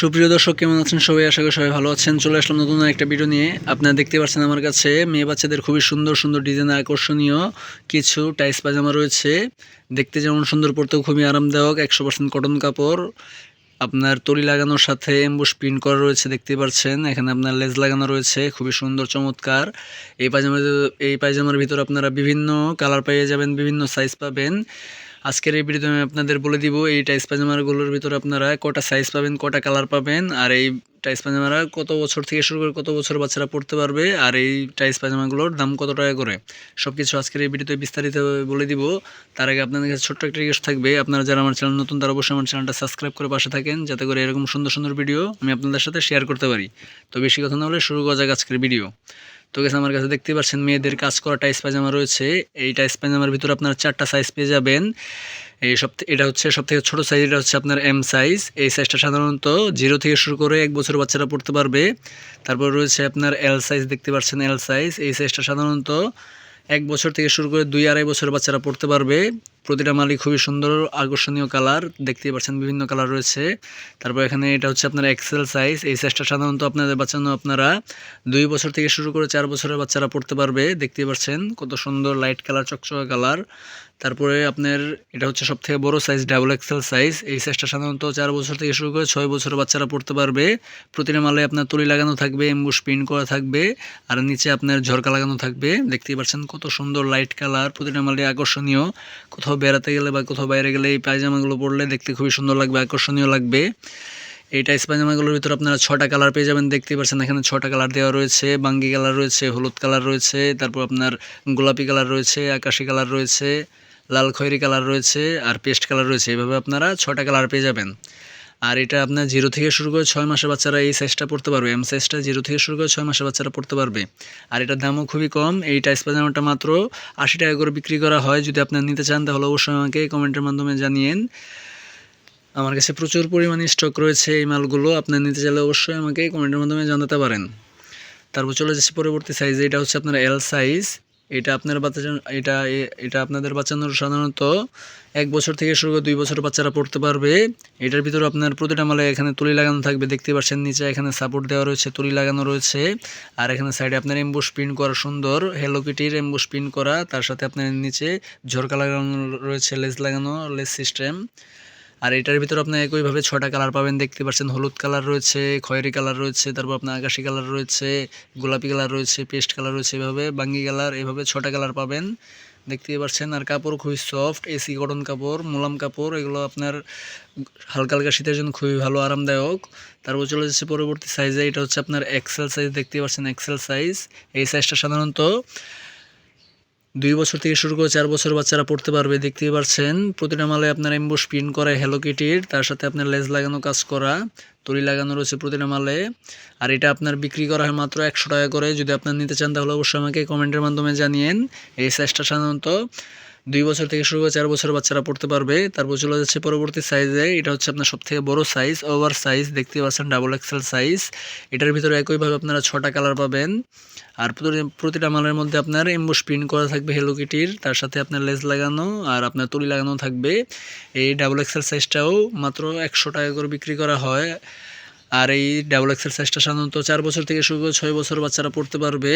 সুপ্রিয় দর্শক, কেমন আছেন সবাই? আশা করি সবাই ভালো আছেন। চলে আসলাম নতুন একটা ভিডিও নিয়ে। আপনারা দেখতে পাচ্ছেন আমার কাছে মেয়ে বাচ্চাদের খুবই সুন্দর সুন্দর ডিজাইন আকর্ষণীয় কিছু টাইস পাজামা রয়েছে। দেখতে যেমন সুন্দর পড়তেও খুবই আরামদায়ক। একশো পার্সেন্ট কটন কাপড়। আপনার তলি লাগানোর সাথে এম্বুস প্রিন্ট করা রয়েছে, দেখতে পাচ্ছেন। এখানে আপনার লেজ লাগানো রয়েছে, খুবই সুন্দর, চমৎকার। এই পায়জামার এই পায়জামার ভিতর আপনারা বিভিন্ন কালার পেয়ে যাবেন, বিভিন্ন সাইজ পাবেন। আজকের এই ভিডিওতে আমি আপনাদের বলে দিব, এই টাইস পাজামাগুলোর ভিতরে আপনারা কটা সাইজ পাবেন, কটা কালার পাবেন, আর এই টাইস পাজামারা কত বছর থেকে শুরু করে কত বছর বাচ্চারা পড়তে পারবে, আর এই টাইস পাজামাগুলোর দাম কত টাকা করে। সব কিছু আজকের এই ভিডিওতে বিস্তারিত বলে দিব। তার আগে আপনাদের কাছে ছোট্ট একটা রিকোয়েস্ট থাকবে, আপনারা যারা আমার চ্যানেল নতুন, তারা অবশ্যই আমার চ্যানেলটা সাবস্ক্রাইব করে পাশে থাকেন, যাতে করে এরকম সুন্দর সুন্দর ভিডিও আমি আপনাদের সাথে শেয়ার করতে পারি। তো বেশি কথা না হলে শুরু করা যাক আজকের ভিডিও তো গেছে আমার কাছে দেখতে পাচ্ছেন মেয়েদের কাজ করা টাইস পাজামা রয়েছে। এই টাইস পাজামার ভিতরে আপনারা চারটা সাইজ পেয়ে যাবেন। এই সব এটা হচ্ছে সব থেকে ছোটো সাইজ এটা হচ্ছে আপনার এম সাইজ এই সাইজটা সাধারণত জিরো থেকে শুরু করে এক বছর বাচ্চারা পড়তে পারবে। তারপর রয়েছে আপনার এল সাইজ দেখতে পাচ্ছেন এল সাইজ এই সাইজটা সাধারণত এক বছর থেকে শুরু করে দুই আড়াই বছর বাচ্চারা পড়তে পারবে। প্রতিটা মালই খুবই সুন্দর, আকর্ষণীয় কালার। দেখতেই পাচ্ছেন বিভিন্ন কালার রয়েছে। তারপর এখানে এটা হচ্ছে আপনার এক্সেল সাইজ এই সাইজটা সাধারণত আপনাদের বাচ্চানো আপনারা দুই বছর থেকে শুরু করে চার বছরের বাচ্চারা পড়তে পারবে। দেখতেই পাচ্ছেন কত সুন্দর লাইট কালার চকচকা কালার তারপরে আপনার এটা হচ্ছে সব থেকে বড়ো সাইজ ডাবল এক্সেল সাইজ এই সাইজটা সাধারণত চার বছর থেকে শুরু করে ছয় বছরের বাচ্চারা পড়তে পারবে। প্রতিটা মালে আপনার তুলি লাগানো থাকবে এম্বুস প্রিন্ট করা থাকবে, আর নিচে আপনার ঝরকা লাগানো থাকবে। দেখতেই পাচ্ছেন কত সুন্দর লাইট কালার প্রতিটা মালে আকর্ষণীয়। কোথাও বেড়াতে গেলে বা কোথাও বাইরে গেলে এই পায়জামাগুলো পরলে দেখতে খুবই সুন্দর লাগবে, আকর্ষণীয় লাগবে। এই টাইস পায়জামাগুলোর ভিতরে আপনারা ছটা কালার পেয়ে যাবেন দেখতে পাচ্ছেন এখানে ছটা কালার দেওয়া রয়েছে, বাঙ্গি কালার রয়েছে, হলুদ কালার রয়েছে, তারপর আপনার গোলাপি কালার রয়েছে, আকাশি কালার রয়েছে, লাল খয়েরি কালার রয়েছে, আর পেস্ট কালার রয়েছে। এভাবে আপনারা ছটা কালার পেয়ে যাবেন। আর এটা আপনার জিরো থেকে শুরু করে ছয় মাসের বাচ্চারা এই সাইজটা পড়তে পারবে। এম সাইজটা জিরো থেকে শুরু করে ছয় মাসের বাচ্চারা পড়তে পারবে। আর এটার দামও খুবই কম। এই টাইস পাজামাটা মাত্র আশি টাকা করে বিক্রি করা হয়। যদি আপনার নিতে চান, তাহলে অবশ্যই আমাকে কমেন্টের মাধ্যমে জানিয়েন। আমার কাছে প্রচুর পরিমাণে স্টক রয়েছে এই মালগুলো। আপনার নিতে চাইলে অবশ্যই আমাকে কমেন্টের মাধ্যমে জানাতে পারেন। তারপর চলে যাচ্ছে পরবর্তী সাইজ এটা হচ্ছে আপনার এল সাইজ এটা আপনার বাচ্চা এটা এটা আপনাদের বাচ্চানোর সাধারণত এক বছর থেকে শুরু করে দুই বছর বাচ্চারা পড়তে পারবে। এটার ভিতরে আপনার প্রতিটা মালে এখানে তুলি লাগানো থাকবে, দেখতে পাচ্ছেন নিচে এখানে সাপোর্ট দেওয়া রয়েছে, তুলি লাগানো রয়েছে। আর এখানে সাইডে আপনার এম্বুস প্রিন্ট করা সুন্দর হেলো কিটির এম্বুস প্রিন্ট করা, তার সাথে আপনার নিচে ঝরকা লাগানো রয়েছে লেস লাগানো লেস সিস্টেম আর এটার ভিতরে আপনি একইভাবে ছটা কালার পাবেন, দেখতে পাচ্ছেন হলুদ কালার রয়েছে, খয়েরি কালার রয়েছে, তারপর আপনার আকাশি কালার রয়েছে, গোলাপি কালার রয়েছে, পেস্ট কালার রয়েছে, এভাবে বাঙ্গি কালার এভাবে ছটা কালার পাবেন। দেখতে পাচ্ছেন, আর কাপড় খুবই সফট এসি কটন কাপড়, মোলাম কাপড়, এগুলো আপনার হালকা হালকা শীতের জন্য খুবই ভালো, আরামদায়ক। তারপর চলে যাচ্ছে পরবর্তী সাইজে এটা হচ্ছে আপনার এক্সেল সাইজ দেখতে পাচ্ছেন এক্সেল সাইজ এই সাইজটা সাধারণত দুই বছর থেকে শুরু করে চার বছর বাচ্চারা পড়তে পারবে, দেখতেই পাচ্ছেন প্রতিটা মালে আপনার এম্বোস প্রিন্ট করা হ্যালো কিটির তার সাথে আপনার লেজ লাগানো কাজ করা। তরি লাগানো রয়েছে প্রতিটা মালে। আর এটা আপনার বিক্রি করা হয় মাত্র একশো টাকা করে। যদি আপনার নিতে চান, তাহলে অবশ্যই আমাকে কমেন্টের মাধ্যমে জানিয়েন। এই সাইজটা সাধারণত দুই বছর থেকে শুরু করে চার বছর বাচ্চারা পড়তে পারবে। তারপর চলে যাচ্ছে পরবর্তী সাইজে। এটা হচ্ছে আপনার সব থেকে বড়ো সাইজ, ওভার সাইজ। দেখতে পাচ্ছেন, ডাবল এক্সেল সাইজ। এটার ভিতরে একইভাবে আপনারা ছটা কালার পাবেন। আর প্রতিটা মালের মধ্যে আপনার এম্বুস প্রিন্ট করা থাকবে হেলো কিটির তার সাথে আপনার লেজ লাগানো আর আপনার তুলি লাগানো থাকবে। এই ডাবল এক্সেল সাইজটাও মাত্র একশো টাকা করে বিক্রি করা হয়। আর এই ডাবল এক্সেল সাইজটা সাধারণত চার বছর থেকে শুরু করে ছয় বছর বাচ্চারা পড়তে পারবে।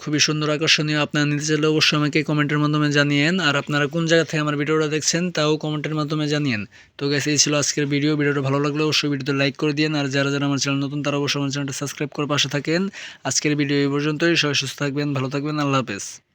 খুবই সুন্দর আকর্ষণীয়, আপনারা নিতে চাইলে অবশ্যই আমাকে কমেন্টের মাধ্যমে জানিয়েন। আর আপনারা কোন জায়গা থেকে আমার ভিডিওটা দেখছেন, তাও কমেন্টের মাধ্যমে জানিয়েন। তো গেছে এই ছিল আজকের ভিডিও। ভিডিওটা ভালো লাগলে অবশ্যই ভিডিওতে লাইক করে দিন আর যারা যারা আমার চ্যানেল নতুন, তারা অবশ্যই আমার চ্যানেলটা সাবস্ক্রাইব করে পাশে থাকেন। আজকের ভিডিও এই পর্যন্তই। সবাই সুস্থ থাকবেন, ভালো থাকবেন। আল্লাহ হাফেজ।